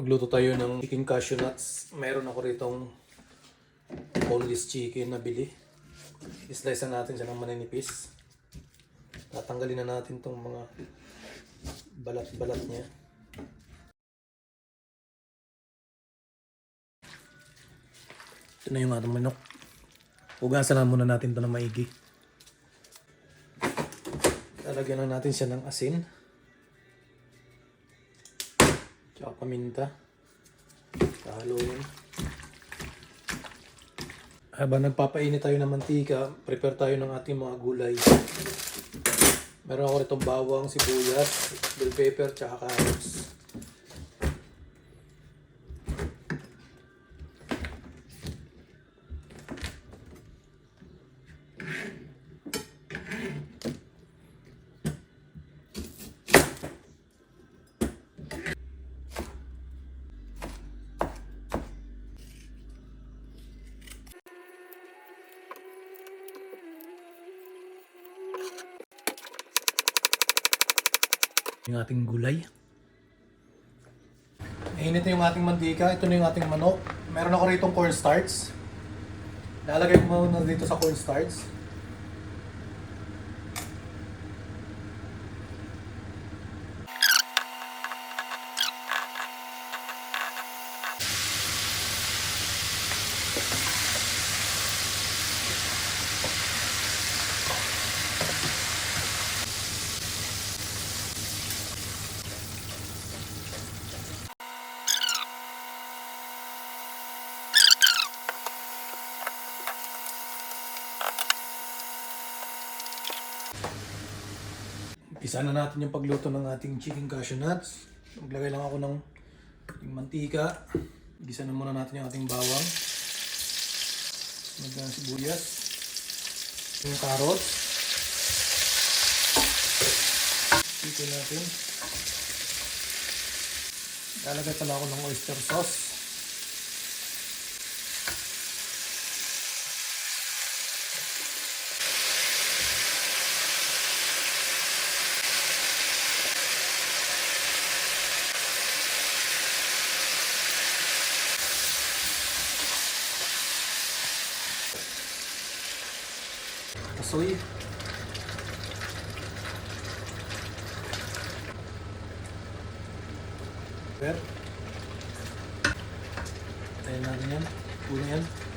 Magluto tayo ng chicken cashew nuts. Meron ako ritong boneless chicken na bili. Islice na natin siya ng maninipis. Tatanggalin na natin tong mga balat-balat niya. Ito na yung ating manok. Hugasan na muna natin ito ng maigi. Lalagyan na natin siya ng asin. Tsaka paminta. Kahaluin. Habang nagpapainit tayo ng mantika, prepare tayo ng ating mga gulay. Meron ako itong bawang, sibuyas, bell pepper, tsaka carrots. Yung ating gulay. Mainit na yung ating mantika. Ito na yung ating manok. Meron ako rito cornstarch. Lalagay ko muna dito sa cornstarch. Umpisa na natin yung pagluto ng ating chicken cashew nuts. Maglagay lang ako ng mantika. Gisa na muna natin yung ating bawang. Magdala ng sibuyas. Yung carrots. Dito natin. Lalagay pala ako ng oyster sauce. Kasoy. Pepper. Tayo natin yan. Puno yan.